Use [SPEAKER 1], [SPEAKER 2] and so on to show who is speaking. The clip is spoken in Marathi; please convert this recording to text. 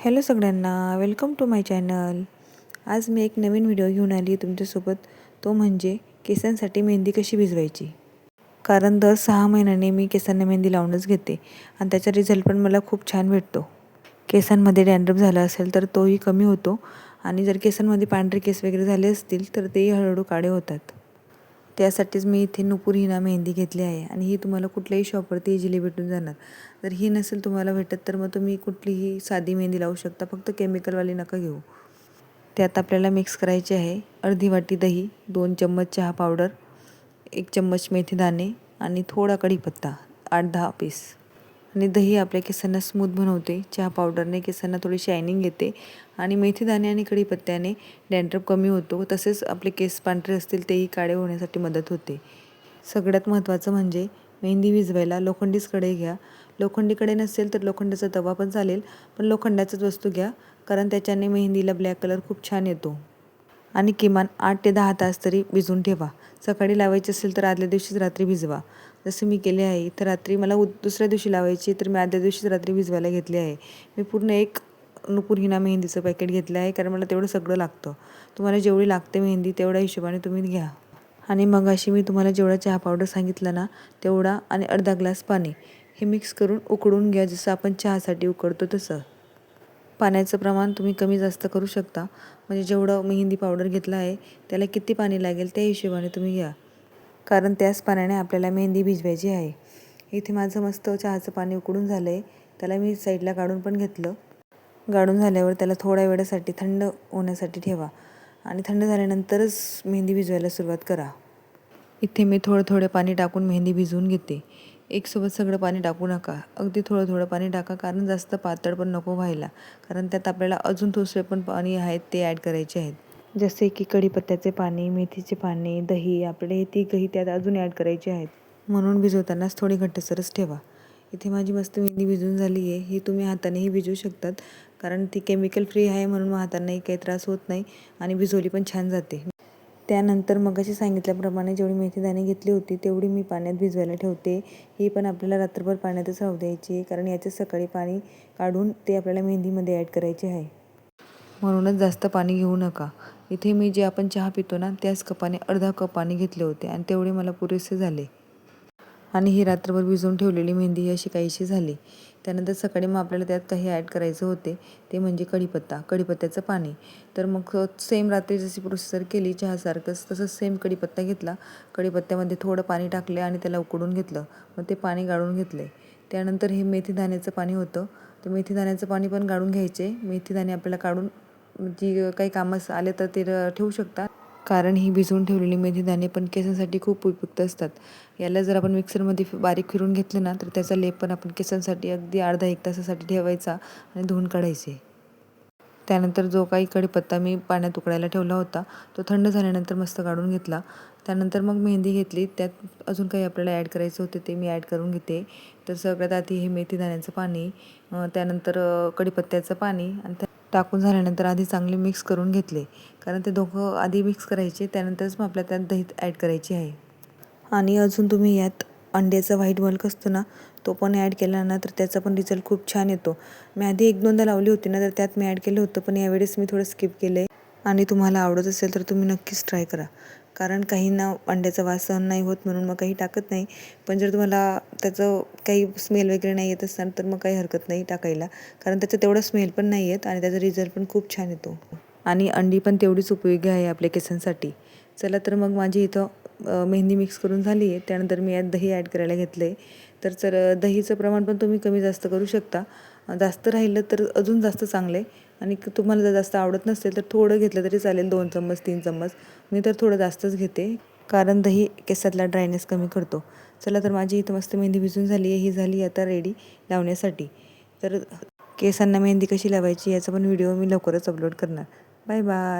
[SPEAKER 1] हॅलो सगळ्यांना वेलकम टू माय चॅनल आज मी एक नवीन व्हिडिओ घेऊन आली तुमच्यासोबत. तो म्हणजे केसांसाठी मेहंदी कशी भिजवायची? कारण दर सहा महिन्याने मी केसांना मेहंदी लावूनच घेते आणि त्याचा रिझल्ट पण मला खूप छान भेटतो. केसांमध्ये डॅन्ड्रप झाला असेल तर तोही कमी होतो आणि जर केसांमध्ये पांढरे केस वगैरे झाले असतील तर तेही हळूहळू काळे होतात. त्यासाठीच मी इथे नुपूर हिना मेहंदी घेतली आहे आणि ही तुम्हाला कुठल्याही शॉपवरती इझिली भेटून जाणार. जर ही नसेल तुम्हाला भेटत तर मग तुम्ही कुठलीही साधी मेहंदी लावू शकता. फक्त केमिकलवाली नका घेऊ. त्यात आपल्याला मिक्स करायचे आहे अर्धी वाटी दही दोन चम्मच चहा पावडर एक चम्मच मेथी दाणे आणि थोडा कढीपत्ता आठ दहा पीस आणि दही आपल्या केसांना स्मूथ बनवते. चहा पावडरने केसांना थोडी शायनिंग येते. आणि मेथीदाणे आणि कढीपत्त्याने डॅन्ड्रफ कमी होतो. तसेच आपले केस पांढरे असतील तेही काळे होण्यासाठी मदत होते. सगळ्यात महत्त्वाचं म्हणजे मेहंदी भिजवायला लोखंडीच कढई घ्या. लोखंडी कढई नसेल तर लोखंडाचा तवा पण चालेल पण लोखंडाचाच वस्तू घ्या कारण त्याच्याने मेहंदीला ब्लॅक कलर खूप छान येतो. आणि किमान आठ ते दहा तास तरी भिजून ठेवा. सकाळी लावायची असेल तर आदल्या दिवशीच रात्री भिजवा. जसं मी केले आहे तर रात्री मला उ दुसऱ्या दिवशी लावायची तर मी आदल्या दिवशीच रात्री भिजवायला घेतली आहे. मी पूर्ण एक नुपूर हिना मेहंदीचं पॅकेट घेतलं आहे कारण मला तेवढं सगळं लागतं. तुम्हाला जेवढी लागते मेहंदी तेवढ्या हिशोबाने तुम्ही घ्या. आणि मग अशी मी तुम्हाला जेवढा चहा पावडर सांगितलं ना तेवढा आणि अर्धा ग्लास पाणी. हे मिक्स करून उकळून घ्या जसं आपण चहासाठी उकडतो तसं. पाण्याचं प्रमाण तुम्ही कमी जास्त करू शकता. म्हणजे जेवढं मेहंदी पावडर घेतलं आहे त्याला किती पाणी लागेल त्या हिशोबाने तुम्ही घ्या. कारण त्याच पाण्याने आपल्याला मेहंदी भिजवायची आहे. इथे माझं मस्त चहाचं पाणी उकडून झालं आहे त्याला मी साईडला काढून पण घेतलं. गाळून झाल्यावर त्याला थोड्या वेळासाठी थंड होण्यासाठी ठेवा. आणि थंड झाल्यानंतरच मेहंदी भिजवायला सुरुवात करा. इथे मी थोडं थोडं पाणी टाकून मेहंदी भिजवून घेते. एकसोबत सगळं पाणी टाकू नका. अगदी थोडं थोडं पाणी टाका कारण जास्त पातळ पण नको व्हायला. कारण त्यात आपल्याला अजून दुसरे पण पाणी आहेत ते ॲड करायचे आहेत. जसे की कढीपत्त्याचे पाणी मेथीचे पाणी दही आपले हे तिघही त्यात अजून ॲड करायचे आहेत. म्हणून भिजवतानाच थोडी घट्टसरच ठेवा. इथे माझी मस्त मेहंदी भिजून झाली आहे ही तुम्ही हातानेही भिजवू शकतात कारण ती केमिकल फ्री आहे म्हणून मग हातांनाही काही त्रास होत नाही आणि भिजवली पण छान जाते. त्यानंतर मगाशी सांगितल्याप्रमाणे जेवढी मेथी दाणे घेतली होती तेवढी मी पाण्यात भिजवायला ठेवते. ही पण आपल्याला रात्रभर पाण्यातच राहू द्यायची कारण याचे सकाळी पाणी काढून ते आपल्याला मेहंदीमध्ये ॲड करायचे आहे. म्हणूनच जास्त पाणी घेऊ नका. इथे मी जे आपण चहा पितो ना त्याच कपाने अर्धा कप पाणी घेतले होते आणि तेवढे मला पुरेसे झाले. आणि ही रात्रभर भिजवून ठेवलेली मेहंदी ही अशी काहीशी झाली. त्यानंतर सकाळी मग आपल्याला त्यात काही ॲड करायचं होते ते म्हणजे कढीपत्ता कढीपत्त्याचं पाणी. तर मग सेम रात्री जशी प्रोसेसर केली चहासारखंच तसंच सेम कढीपत्ता घेतला. कढीपत्त्यामध्ये थोडं पाणी टाकले आणि त्याला उकडून घेतलं. मग ते पाणी गाळून घेतले. त्यानंतर हे मेथी दाण्याचं पाणी होतं. तर मेथी दाण्याचं पाणी पण गाळून घ्यायचे. मेथी दाणे आपल्याला काढून जी काही कामं आले तर ते ठेवू शकतात कारण ही भिजवून ठेवलेली मेथी दाणे पण केसांसाठी खूप उपयुक्त असतात. याला जर आपण मिक्सरमध्ये बारीक फिरून घेतलं ना तर त्याचा लेप पण आपण केसांसाठी अगदी अर्धा एक तासासाठी ठेवायचा आणि धुवून काढायचे. त्यानंतर जो काही कढीपत्ता मी पाण्यात उकडायला ठेवला होता तो थंड झाल्यानंतर मस्त काढून घेतला. त्यानंतर मग मेहंदी घेतली. त्यात अजून काही आपल्याला ॲड करायचं होते ते मी ॲड करून घेते. तर सगळ्यात आधी हे मेथी दाण्याचं पाणी त्यानंतर कढीपत्त्याचं पाणी आणि त्या टाकून झाल्यानंतर आधी चांगले मिक्स करून घेतले. कारण ते दोघं आधी मिक्स करायचे त्यानंतरच मग आपल्या त्यात दही ॲड करायची आहे. आणि अजून तुम्ही यात अंड्याचा व्हाईट बल्क असतो ना तो पण ॲड केला ना तर त्याचा पण रिझल्ट खूप छान येतो. मी आधी एक दोनदा लावली होती ना तर त्यात मी ॲड केलं होतं पण यावेळेस मी थोडं स्किप केलं आहे आणि तुम्हाला आवडत असेल तर तुम्ही नक्कीच ट्राय करा. कारण काहींना अंड्याचा वास सहन नाही होत म्हणून मग काही टाकत नाही. पण जर तुम्हाला त्याचं काही स्मेल वगैरे नाही येत असेल तर मग काही हरकत नाही टाकायला. कारण त्याचं तेवढं स्मेल पण नाही येत आणि त्याचा रिझल्ट पण खूप छान येतो. आणि अंडी पण तेवढीच उपयोगी आहे आपल्या केसांसाठी. चला तर मग माझी इथं मेहंदी मिक्स करून झाली आहे. त्यानंतर मी यात दही ॲड करायला घेतलं आहे तर तर दहीचं प्रमाण पण तुम्ही कमी जास्त करू शकता. जास्त राहिलं तर अजून जास्त चांगलं आहे आणि तुम्हाला जर जास्त आवडत नसेल तर थोडं घेतलं तरी चालेल दोन चम्मच तीन चम्मच. मी तर थोडं जास्तच घेते कारण दही केसातला ड्रायनेस कमी करतो. चला तर माझी इथं मस्त मेहंदी भिजून झाली आहे ही झाली आता रेडी लावण्यासाठी. तर केसांना मेहंदी कशी लावायची याचा पण व्हिडिओ मी लवकरच अपलोड करणार. Bye bye